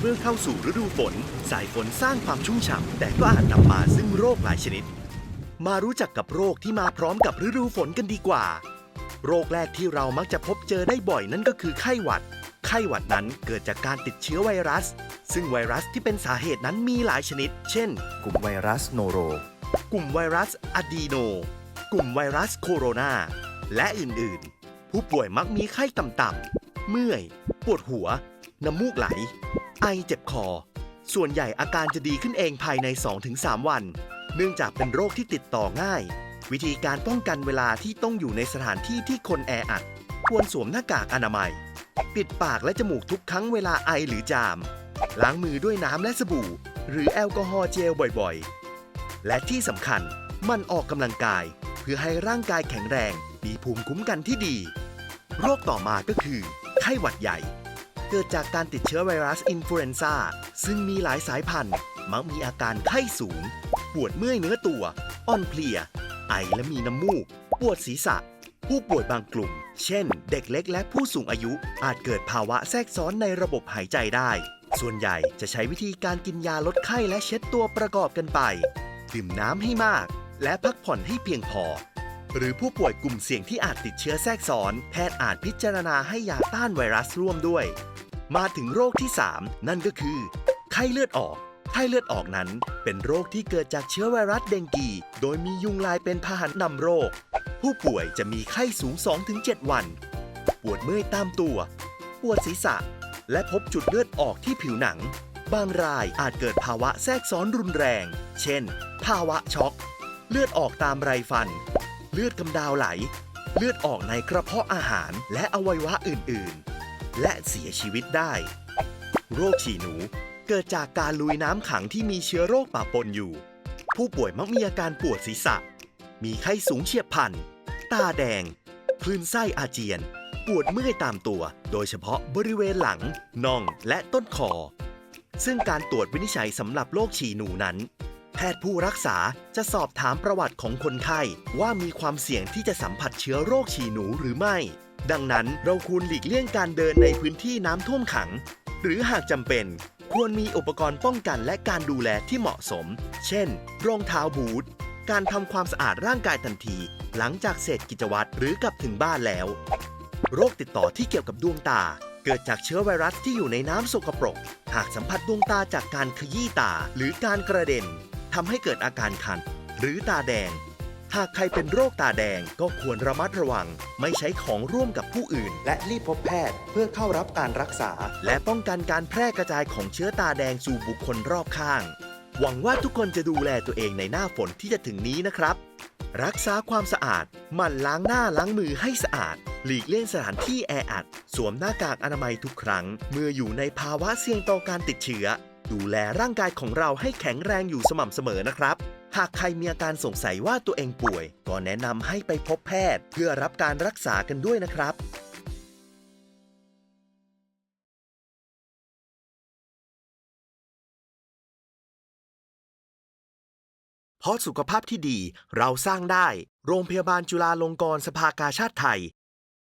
เมื่อเข้าสู่ฤดูฝน สายฝนสร้างความชุ่มฉ่ำแต่ก็อาจนำมาซึ่งโรคหลายชนิด มารู้จักกับโรคที่มาพร้อมกับฤดูฝนกันดีกว่า โรคแรกที่เรามักจะพบเจอได้บ่อยนั่นก็คือไข้หวัด ไข้หวัดนั้นเกิดจากการติดเชื้อไวรัส ซึ่งไวรัสที่เป็นสาเหตุนั้นมีหลายชนิด เช่น กลุ่มไวรัสโนโร กลุ่มไวรัสอะดีโน กลุ่มไวรัสโคโรนา และอื่นๆ ผู้ป่วยมักมีไข้ต่ำๆเมื่อย ปวดหัว น้ำมูกไหล ไอเจ็บคอ ส่วนใหญ่อาการจะดีขึ้นเองภายใน 2-3 วัน เนื่องจากเป็นโรคที่ติดต่อง่าย วิธีการป้องกันเวลาที่ต้องอยู่ในสถานที่ที่คนแออัด ควรสวมหน้ากากอนามัย ปิดปากและจมูกทุกครั้งเวลาไอหรือจาม ล้างมือด้วยน้ำและสบู่ หรือแอลกอฮอล์เจลบ่อยๆ และที่สำคัญมันออกกำลังกาย เพื่อให้ร่างกายแข็งแรง มีภูมิคุ้มกันที่ดี โรคต่อมาก็คือ ไข้หวัดใหญ่ เกิดจากการติดเชื้อไวรัสอินฟลูเอนซ่าซึ่งมีหลายสายพันธุ์ มักมีอาการไข้สูง ปวดเมื่อยเนื้อตัว อ่อนเพลีย ไอและมีน้ำมูก ปวดศีรษะ ผู้ป่วยบางกลุ่ม เช่น เด็กเล็กและผู้สูงอายุ อาจเกิดภาวะแทรกซ้อนในระบบหายใจได้ ส่วนใหญ่จะใช้วิธีการกินยาลดไข้และเช็ดตัวประกอบกันไป ดื่มน้ำให้มาก และพักผ่อนให้เพียงพอ หรือผู้ป่วยกลุ่มเสี่ยงที่อาจติดเชื้อแทรกซ้อน แพทย์อาจพิจารณาให้ยาต้านไวรัสร่วมด้วย มาถึงโรคที่ 3 นั่นก็คือ ไข้เลือดออก ไข้เลือดออกนั้น เป็นโรคที่เกิดจากเชื้อไวรัสเดงกี โดยมียุงลายเป็นพาหะนำโรค ผู้ป่วยจะมีไข้สูง 2-7 วัน ปวดเมื่อยตามตัว ปวดศีรษะ และพบจุดเลือดออกที่ผิวหนัง บางรายอาจเกิดภาวะแทรกซ้อนรุนแรง เช่น ภาวะช็อก เลือดออกตามไรฟัน เลือดกำดาวไหล เลือดออกในกระเพาะอาหารและอวัยวะอื่นๆ และเสียชีวิตได้ โรคฉี่หนูเกิดจากการลุยน้ำขังที่มีเชื้อโรคปะปนอยู่ ผู้ป่วยมักมีอาการปวดศีรษะ มีไข้สูงเฉียบพลัน ตาแดง คลื่นไส้อาเจียน ปวดเมื่อยตามตัว โดยเฉพาะบริเวณหลัง น่อง และต้นคอ ซึ่งการตรวจวินิจฉัยสำหรับโรคฉี่หนูนั้น แพทย์ผู้รักษาจะสอบถามประวัติของคนไข้ ว่ามีความเสี่ยงที่จะสัมผัสเชื้อโรคฉี่หนูหรือไม่ ดังนั้นเราควรหลีกเลี่ยงการเดินในพื้นที่น้ำท่วมขัง หรือหากจำเป็น ควรมีอุปกรณ์ป้องกันและการดูแลที่เหมาะสม เช่น รองเท้าบูท การทำความสะอาดร่างกายทันที หลังจากเสร็จกิจวัตรหรือกลับถึงบ้านแล้ว โรคติดต่อที่เกี่ยวกับดวงตาเกิดจากเชื้อไวรัสที่อยู่ในน้ำสกปรก หากสัมผัสดวงตาจากการขยี้ตาหรือการกระเด็น ทำให้เกิดอาการคัน หรือตาแดง หากใครเป็นโรคตาแดงก็ควรระมัดระวัง ไม่ใช้ของร่วมกับผู้อื่น และรีบพบแพทย์เพื่อเข้ารับการรักษา และป้องกันการแพร่กระจายของเชื้อตาแดงสู่บุคคลรอบข้าง หวังว่าทุกคนจะดูแลตัวเองในหน้าฝนที่จะถึงนี้นะครับ รักษาความสะอาดหมั่นล้างหน้าล้างมือให้สะอาด หลีกเลี่ยงสถานที่แออัด สวมหน้ากากอนามัยทุกครั้ง เมื่ออยู่ในภาวะเสี่ยงต่อการติดเชื้อ ดูแลร่างกายของเราให้แข็งแรงอยู่สม่ำเสมอนะครับ หากใครมีอาการสงสัยว่าตัวเองป่วย ก็แนะนำให้ไปพบแพทย์ เพื่อรับการรักษากันด้วยนะครับเพราะสุขภาพที่ดีเราสร้างได้ โรงพยาบาลจุฬาลงกรณ์สภากาชาติไทย